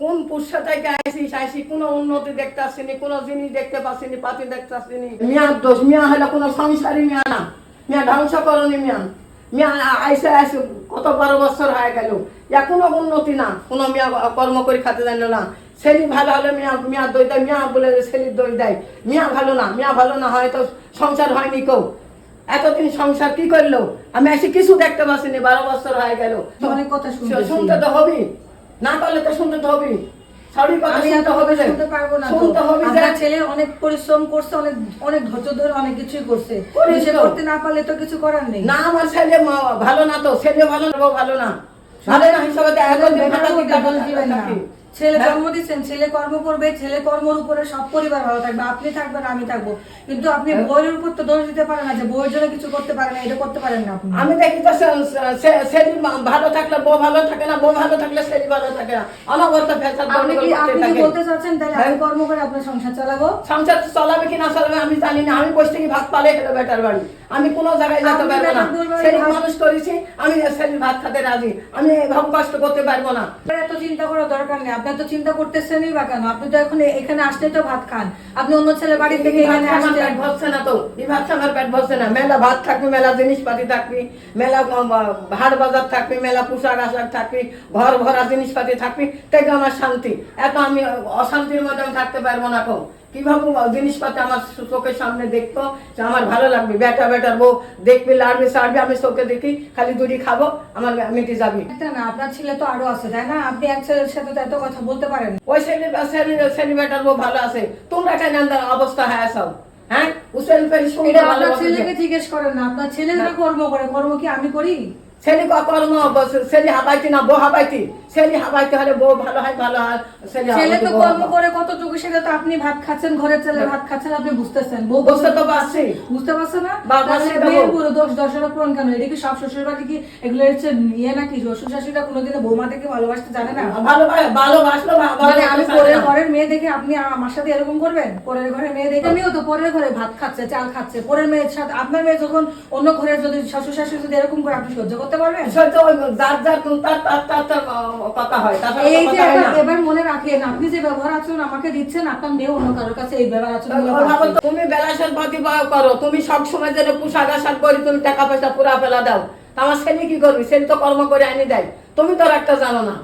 কোন পুষ্যা থেকে আইসিস আইসি কোনো উন্নতি দেখতে আসিনি কোনো জিনিস দেখতে পাচ্ছিনি পাতি দেখতে মিয়ার দোষ মিয়া হলে কোনো সংসারই মিয়া না। মিয়া ধ্বংস করনি মিয়া। মিয়া আইসে আইসে কত বারো বছর হয়ে গেল। উন্নতি না। কোনো মিয়া কর্ম করে খাতে জানে না। ছেলে ভালো হলে মিয়া মিয়া দই দেয় মিয়া বলে ছেলের দই দেয়। মিয়া ভালো না মিয়া ভালো না হয়তো সংসার হয়নি কেউ এতদিন সংসার কি করল? আমি এসে কিছু দেখতে পাচ্ছিনি বারো বছর হয়ে গেল। অনেক কথা। শুনতে তো হবেই। না পারলে তো শুনতে তো হবেই। হবে ছেলে অনেক পরিশ্রম করছে অনেক অনেক ধৈর্য ধরে অনেক কিছুই করছে। করতে না পারলে তো কিছু করার নেই। না আমার ছেলে ভালো না তো ছেলে ভালো না ভালো না। ভালো না হিসাবে ছেলে হ্যাঁ? জন্ম দিচ্ছেন ছেলে কর্ম করবে ছেলে কর্মের উপরে সব পরিবার ভালো থাকবে আপনি থাকবেন আমি থাকব। কিন্তু আপনি হ্যাঁ। বইয়ের উপর তো দোষ দিতে পারেন না যে বইয়ের জন্য কিছু করতে পারেন না এটা করতে পারেন না আপনি। আমি দেখি তো ভালো থাকলে বউ ভালো থাকে না বউ ভালো থাকলে ছেলে ভালো থাকে না। অনবরত ফেসাদ আপনি কি আপনি কি বলতে চাচ্ছেন? তাহলে আমি হ্যাঁ? কর্ম করে আপনার সংসার চালাবো? সংসার চলাবে কি না চলাবে আমি জানি না। আমি বসে ভাত পালে বেটার বাড়ি। আমি কোনো জায়গায় যেতে পারব না। মানুষ করেছি আমি ভাত খেতে রাজি। আমি এভাবে কষ্ট করতে পারব না। এত চিন্তা করার দরকার নেই। আপনি তো চিন্তা করতেছেনই বা কেন? আপনি তো এখন এখানে আসলে তো ভাত খান। আপনি অন্য ছেলে বাড়ি থেকে এখানে আমার পেট ভরছে না তো। খায় আমার পেট ভরছে না। মেলা ভাত থাকবি মেলা জিনিসপাতি থাকবি মেলা হাট বাজার থাকবি মেলা পোশাক আশাক থাকবি ঘর ভরা জিনিসপাতি থাকবি। তাই আমার শান্তি? এত আমি অশান্তির মধ্যে আমি থাকতে পারব না কো? কীভাবে জিনিসপাতি আমার চোখের সামনে দেখতো যে আমার ভালো লাগবে? বেটা বেটার বউ দেখবি লাড়বি সাড়বি আমি চোখে দেখি খালি দুটি খাব আমার মিটে যাবি। না আপনার ছেলে তো আরও আছে তাই না? আপনি এক ছেলের সাথে তো এত কথা বলতে পারেন। ওই ছেলে শ্রেণি শ্রেণি বেটার বউ ভালো আছে। তোমরা কেন অবস্থা হ্যাঁ সব হ্যাঁ? উসেল আপনার ছেলেকে জিজ্ঞেস করেন না। আপনার ছেলেরা কর্ম করে। কর্ম কি আমি করি? ছেলে কর্ম ছেলে হাবাইতি না বউ হাবাইতি ছেলে হাবাইতে হলে বউ ভালো হয় ভালো হয় ছেলে তো কর্ম। করে কতটুকু সেটা তো আপনি ভাত খাচ্ছেন ঘরের ছেলে ভাত খাচ্ছেন আপনি বুঝতেছেন। বউ বুঝতে তো পারছি। বুঝতে পারছ না? মেয়ের। পুরো দোষ দশরা পূরণ কেন? এটা কি সব শ্বশুর বাড়ি কি এগুলো হচ্ছে ইয়ে নাকি? শ্বশুর শাশুড়িরা কোনোদিনও বৌমাদেরকে ভালোবাসতে জানে না? ভালো ভালোবাসলো মানে আমি পরের ঘরের মেয়ে দেখে আপনি আমার সাথে এরকম করবেন? পরের ঘরের মেয়ে দেখে? আমিও তো পরের ঘরে ভাত খাচ্ছে চাল খাচ্ছে। পরের মেয়ের সাথে আপনার মেয়ে যখন অন্য ঘরে যদি শ্বশুর শাশুড়ি যদি এরকম করে আপনি সহ্য করতে পারবেন যার যার তার তার তার কথা হয় এই যে এবার- মনে রাখেন আপনি যে ব্যবহার আচরণ আমাকে দিচ্ছেন আপনার মেয়ে অন্য কারোর কাছে এই ব্যবহার আচরণ তুমি বেলা ভয় করো। তুমি সব সময় যেন পোশাক আশাক করি তুমি টাকা পয়সা পুরা ফেলা দাও। তা আমার ছেলে কি করবি? ছেলে তো কর্ম করে আনি দেয়। তুমি তো একটা জানো না।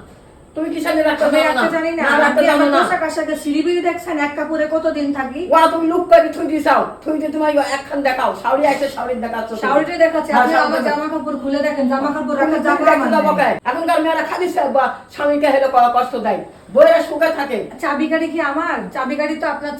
তুমি কি একটা আমি জানো না? জানি না। জানো না। পোশাক আশাকে দেখছেন এক কাপড়ে কতদিন থাকি? ওরা তুমি লুক করে থুই থুই দিয়ে তুমি একখান দেখাও শাওরি আছে দেখাচ্ছ। দেখাচ্ছে। হ্যাঁ, আপনি আমার জামা কাপড় খুলে দেখেন জামা কাপড় রাখা জামা জায়গা দেখো আমার যাব নেই। কে? এখনকার মেয়েরা খালি স্বামীকে হেলে কষ্ট দেয়। বইয়েরা সুখে থাকে। চাবি গাড়ি কি আমার? চাবি গাড়ি তো আপনার